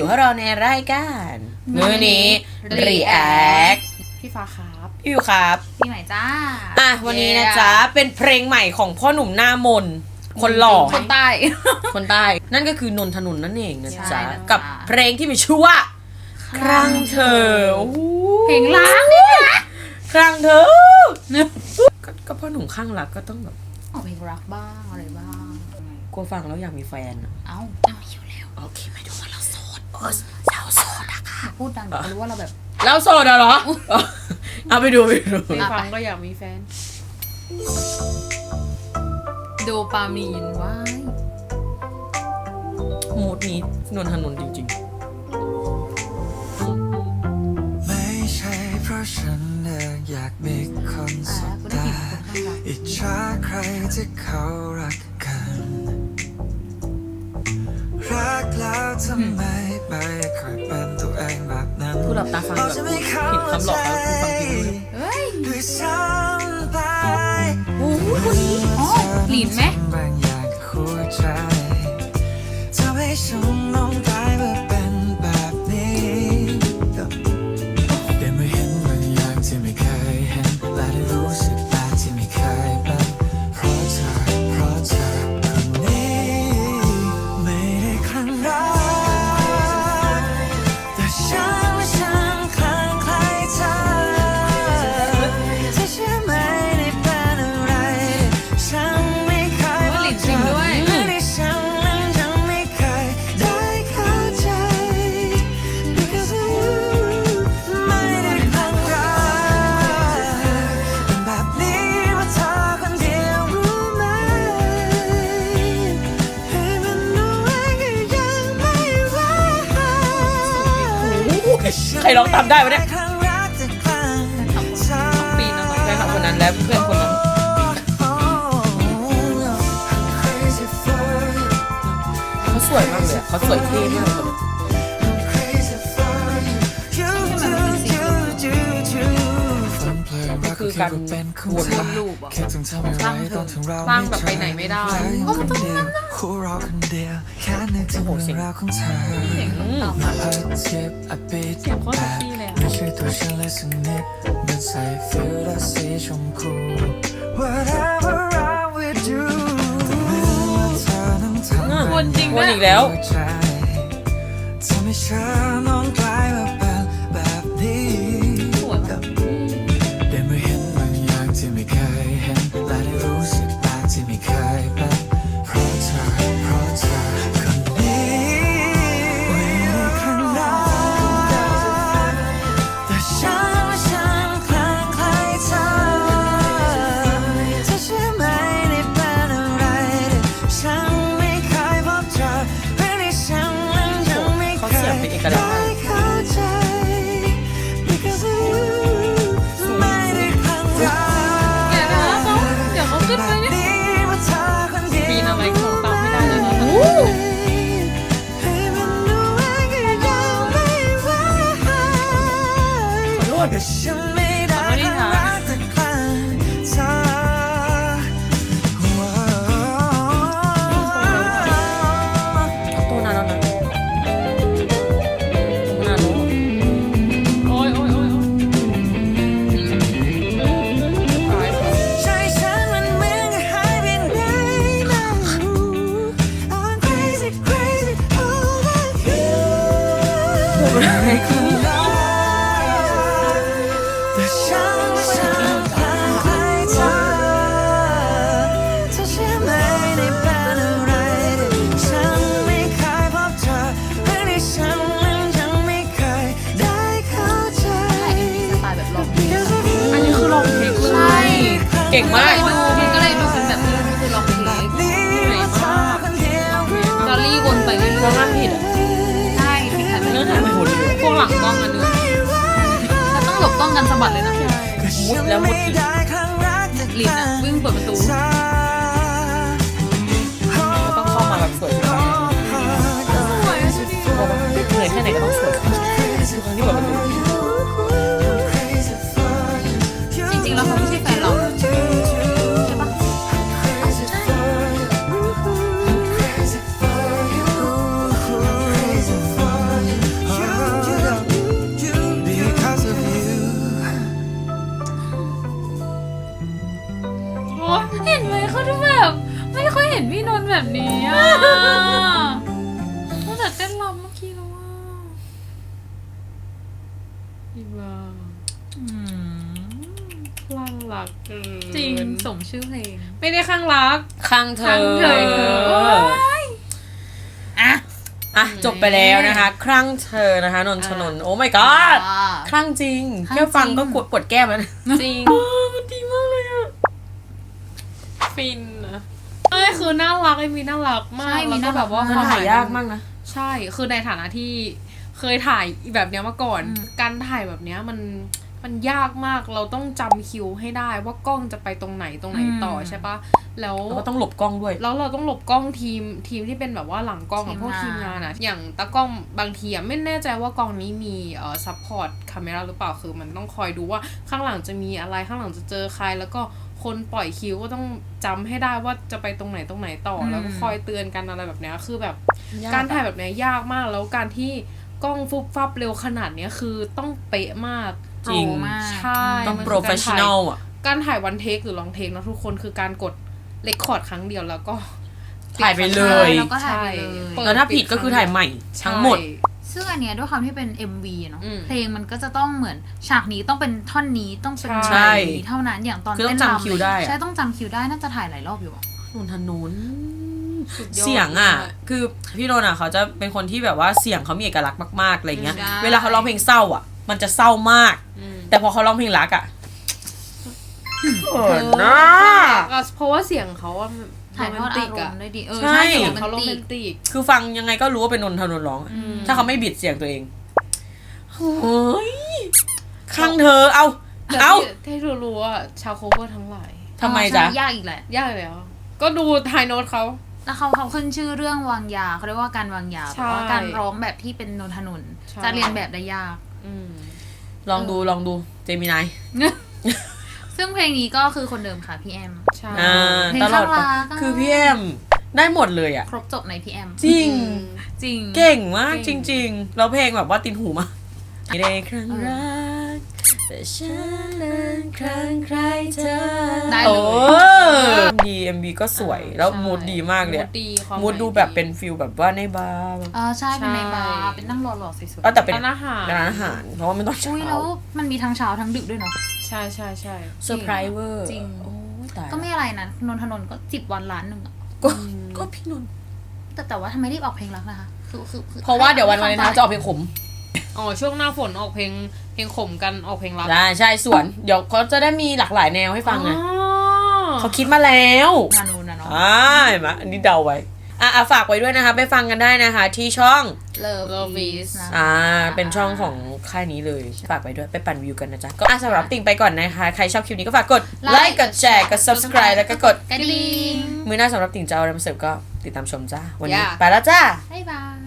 อยู่ให้เราในรายการมื้อนี้ React พี่ฟ้าครับพี่อยู่ครับพี่ใหม่จ้าอะวันนี้นะจ๊ะ เป็นเพลงใหม่ของพ่อหนุ่มหน้ามน คนหล่อ คนใต้ คนใต้ นั่นก็คือนนทนนท์นั่นเองนะใช่จ๊ะนะจ๊ะกับเพลงที่มีชื่อว่า ครั้งเธอโอ้โหเพลงรักนี่นะครั้งเธอก็ก็พ่อหนุ่มข้างรักก็ต้องแบบออกเพลงรักบ้างอะไรบ้าง กลัวฟังแล้วอยากมีแฟนอะเอ้าเอาอยู่แล้ว โอเคไม่ดูว่าเราโสเราโสดอะค่ะ พูดดังเดี๋ยวเขารู้ว่าเราแบบเราโสดอะเหรอ เอาไปดูไปดู ไม่ฟังก็อยากมีแฟน โดปามีนว้ายมูดนี้นนทนนท์จริงไม่ใช่เพราะฉันเองอยากมีคนอ่าสบก็ได้ตาผิดคนข้างรักอิจฉาใครที่เขารักกัน รักแล้วทำไม ไม่เคยเป็นตัวเองแบบนั้นๆผู้หลับตาฟังแบบจะไม่เข้าผิดคำหลอกแล้วคุณฟังผิดรู้เลยเฮ้ยด้วยซ้ำไปโอ้โหคนนี้อ๋อหลินไหม ใครร้องตามได้วะเนี่ยคลั่งรักแต่คลั่งเธอปีนอะไรแฟนคลับคนนั้นและเพื่อนคนนั้น Crazy for you เขาสวยมากเลยอะเขาสวยเท่มากเลย มันคือการวนมาลูกอะคิดถึงเธอไม่ไหวตอนถึงเราฟังแบบไปไหนไม่ได้คนเดียวคู่เราคนเดียวแค่นึกถึงเรื่องราวของเธอเสียงต่ำมาเพิดเจ็บอบีดเสียงโคตรเซ็กซี่เลยอะไม่ใช่ตัวฉันเลยสักนิดมันใส่ฟิลและสีชมพู Whatever I will do เธอนั้นทำวนจริงวนด้วยอีกแล้วหัวใจทำให้ฉันนอนกลายมา เก่งมาก ดูมันก็เลยดูเป็นแบบนี้คือร้อกเพลงนี่ว่าเธอคนเดียวรู้ดอลลี่วนไปเรื่อยเราห้ามผิดอะใช่ผิดค่ะเรื่องทำไมหมดเลยพวกหลังกล้องกันด้วยแล้วต้องหลบกล้องกันสะบัดเลยนะมุดแล้วมุดอีกลินอะวิ่งเปิดประตู อีมาอืมคลั่งรักเกินจริงสมชื่อเพลง ไม่ได้ข้างรัก ข้างเธข้างอเธออะอะจบไปแล้วนะคะ ครั้งเธอนะคะ นนทนนท์โอ้ my god ครั้งจริงครั้งแค่ฟังจริงก็กดปวดแก้มแล้วนะจริงมันดีมากเลยอะ ฟินนะเอ้ยคือน่ารักไอ้มีน่ารักมาใช่กมีแล้วก็น่ารักแบบว่ามามันถ่ายยากมากนะ ใช่ คือในฐานะที่ เคยถ่ายแบบเนี้ยมาก่อนอืมการถ่ายแบบเนี้ยมันมันยากมากเราต้องจำคิวให้ได้ว่ากล้องจะไปตรงไหนตรงไหนต่อใช่ปะแล้วแล้วก็ต้องหลบกล้องด้วย แล้วเราต้องหลบกล้องทีมทีมที่เป็นแบบว่าหลังกล้องทีอะมพวกงานทีมงานอะอย่างตากล้องบางทีอะไม่แน่ใจว่ากล้องนี้มีเอ่อซัพพอร์ตคาเมราหรือเปล่าคือมันต้องคอยดูว่าข้างหลังจะมีอะไรข้างหลังจะเจอใคร แล้วก็คนปล่อยคิวก็ต้องจำให้ได้ว่าจะไปตรงไหนตรงไหนต่ออมแล้วก็คอยเตือนกันอะไรแบบเนี้ยคือแบบยากอะการถ่ายแบบเนี้ยยากมากแล้วการที่ กล้องฟุบฟับเร็วขนาดเนี้ยคือต้องเป๊ะมากจริงโปมากใช่ต้องมันโปคืรอเฟการชถ่ายชั่นอลอะการถ่ายวันเทคหรือลองเทคนะทุกคนคือการกดเลคคอร์ดครั้งเดียวแล้วก็ถ่ายไปเลยแล้วก็ถ่ายไปเลยใช่แล้วถ้าผิดก็คือถ่ายใหม่ทั้งหมดใช่ซึ่งอันเนี้ยด้วยความที่เป็น MV เนอะอืมเพลงมันก็จะต้องเหมือนฉากนี้ต้องเป็นท่อนนี้ต้องเป็นใช่แบบนี้เท่านั้นอย่างตอนคือต้องเต้นจำคิวได้อะใช่ต้องจำคิวได้ น่าจะถ่ายหลายรอบอยู่อะนนทนนท์ สุดยอด เสียงอะมากคือพี่นนท์อะเขาจะเป็นคนที่แบบว่าเสียงเขามีเอกลักษณ์มากๆอะไรเงี้ยใช่เวลาเขาร้องเพลงเศร้าอะ มันจะเศร้ามาก อืมแต่พอเขาร้องเพลงรักอะเออนะก็เพราะว่าเสียงเขาอะถ่ายทอดโรแมนติอากรอะมณ์ได้ดีเออใช่ใช่เสีเสียยงงเขามันโรแมตินดติก คือฟังยังไงก็รู้ว่าเป็นนนทนนท์ร้องอะอืม ถ้าเขาไม่บิดเสียงตัวเองเฮ้ยข้างเธอเอาแต่เอา ที่ที่รู้ๆว่าชาวโคเวอร์ทั้งหลายทำไมจ๊ะ ใช่ยากอีกแหละ ยากแล้ว ก็ดูไฮโน้ตเขา แล้วเขาเขาขึ้นชื่อเรื่องวางยาเขาเรียกว่าการวางยาใช่เพราะว่าการร้องแบบที่เป็นนนทนนท์ใช่ จะเรียนแบบได้ยาก อืมลองดูลองดูเจมินาย ซึ่งเพลงนี้ก็คือคนเดิมค่ะพี่แอม ใช่ อ่าเพลงตลอดข้างรักอะ คือพี่แอมได้หมดเลยอะ ครบจบในพี่แอม จริงอืมจริง เก่งมากเก่จงริง ๆ แล้วเพลงแบบว่าตินหูมากไม่ได้ครั้งรัก แต่ฉันนั้นครั้งใครเธอ ได้เลยโอ้ดีเอ็มบีก็สวยแล้วใช่มูดดีมากเลยมูดดีความมูดดูแบบเป็นฟิลแบบว่าในบาร์เออใช่เป็นในบาร์ใช่เป็นนั่งรอหล่อสวยเออแต่เป็นร้านอาหาร ร้านอาหารเพราะว่ามันต้องๆเช้าอุ้ยแล้วมันมีทั้งเช้าทั้งดึกด้วยเนาะ ใช่ใช่ใช่เซอร์ไพรส์เวอร์จริง โอ้ยตายก็ไม่อะไรนะนนทนนท์ก็จิบวันล้านหนึ่งอะก็ก็พี่นนท์แต่แต่ว่าทำไมรีบออกเพลงรักนะคะคือคือคือเพราะว่าเดี๋ยววันวันนี้นะจะออกเพลงขม อ๋อช่วงหน้าฝนออกเพลงเพ ลงขมกันออกเพลงรักใช่ใช่ส่วน เดี๋ยวเขาจะได้มีหลากหลายแนวให้ฟังไงอ๋อเขาคิดมาแล้วนานูนะเนาะอ่าเห็นไหมอันนี้เดาไว้อะอะฝากไว้ด้วยนะคะไปฟังกันได้นะคะ ที่ช่องเลิฟ Love is นะอ่า เป็นช่องของค่ายนี้เลย ฝากไว้ด้วยไปปั่นวิวกันนะจ๊ะ ก็อะสำหรับติ่งไปก่อนนะคะ ใครชอบคลิปนี้ก็ฝากกดไลค์กดแชร์กด subscribe แล้วก็กดกระดิ่งมือหน้าสำหรับติ่งจะเอาอะไรมาเสิร์ฟก็ติดตามชมจ้า วันนี้ Yeah ไปแล้วจ้า บ๊ายบาย